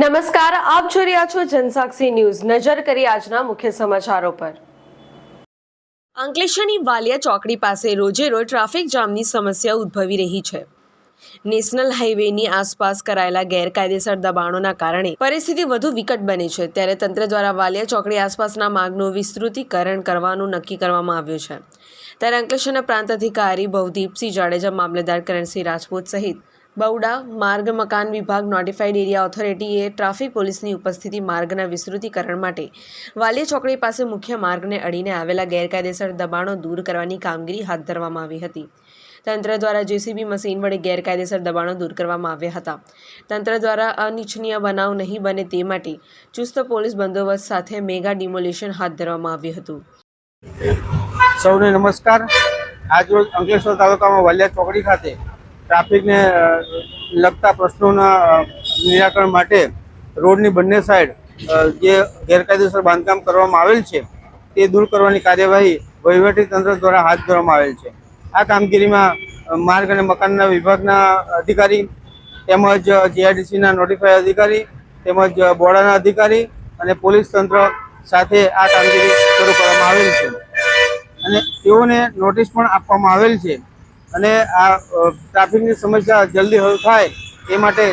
નમસ્કાર, આપ જોઈ રહ્યા છો જનસાક્ષી ન્યૂઝ. નજર કરી આજના મુખ્ય સમાચારો પર. અંકલેશ્વરની વાલિયા ચોકડી પાસે રોજે રોજ ટ્રાફિક જામની સમસ્યા ઉદ્ભવી રહી છે. નેશનલ હાઈવેની આસપાસ કરાયેલા ગેરકાયદેસર દબાણોના કારણે પરિસ્થિતિ વધુ વિકટ બની છે. ત્યારે તંત્ર દ્વારા વાલિયા ચોકડી આસપાસના માર્ગનું વિસ્તૃતીકરણ કરવાનું નક્કી કરવામાં આવ્યું છે. ત્યારે અંકલેશ્વરના પ્રાંત અધિકારી ભવદીપસિંહ જાડેજા મામલેદાર કરણસિંહ રાજપૂત સહિત બૌડા માર્ગ મકાન વિભાગ નોટિફાઈડ એરિયા ઓથોરિટીએ ટ્રાફિક પોલીસની ઉપસ્થિતિ માર્ગના વિસ્તૃતીકરણ માટે વાલિયા ચોકડી પાસે મુખ્ય માર્ગને અડીને આવેલા ગેરકાયદેસર દબાણો દૂર કરવાની કામગીરી હાથ ધરવામાં આવી હતી. તંત્ર દ્વારા જેસીબી મશીન વડે ગેરકાયદેસર દબાણો દૂર કરવામાં આવ્યા હતા. તંત્ર દ્વારા અનિચ્છનીય બનાવ નહીં બને તે માટે ચુસ્ત પોલીસ બંદોબસ્ત સાથે મેગા ડિમોલિશન હાથ ધરવામાં આવ્યું હતું. સૌને નમસ્કાર. આજરોજ અંકલેશ્વર તાલુકામાં વાલિયા ચોકડી ખાતે ટ્રાફિકને લગતા પ્રશ્નોના નિરાકરણ માટે રોડની બંને સાઈડ જે ગેરકાયદેસર બાંધકામ કરવામાં આવેલ છે, તે દૂર કરવાની કાર્યવાહી વહીવટી તંત્ર દ્વારા હાથ ધરવામાં આવેલ છે. આ કામગીરીમાં માર્ગ અને મકાનના વિભાગના અધિકારી તેમજ જીઆઈડીસીના નોટિફાઈ અધિકારી તેમજ બોર્ડાના અધિકારી અને પોલીસ તંત્ર સાથે આ કામગીરી શરૂ કરવામાં આવેલ છે. અને તેઓને નોટિસ પણ આપવામાં આવેલ છે અને આ ટ્રાફિકની સમસ્યા જલ્દી હલ થાય એ માટે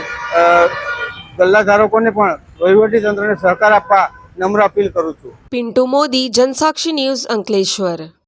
ગલ્લા ધારકોને પણ તંત્રને સહકાર આપવા નમ્ર અપીલ કરું છું. પિન્ટુ મોદી, જનસાક્ષી ન્યૂઝ અંકલેશ્વર.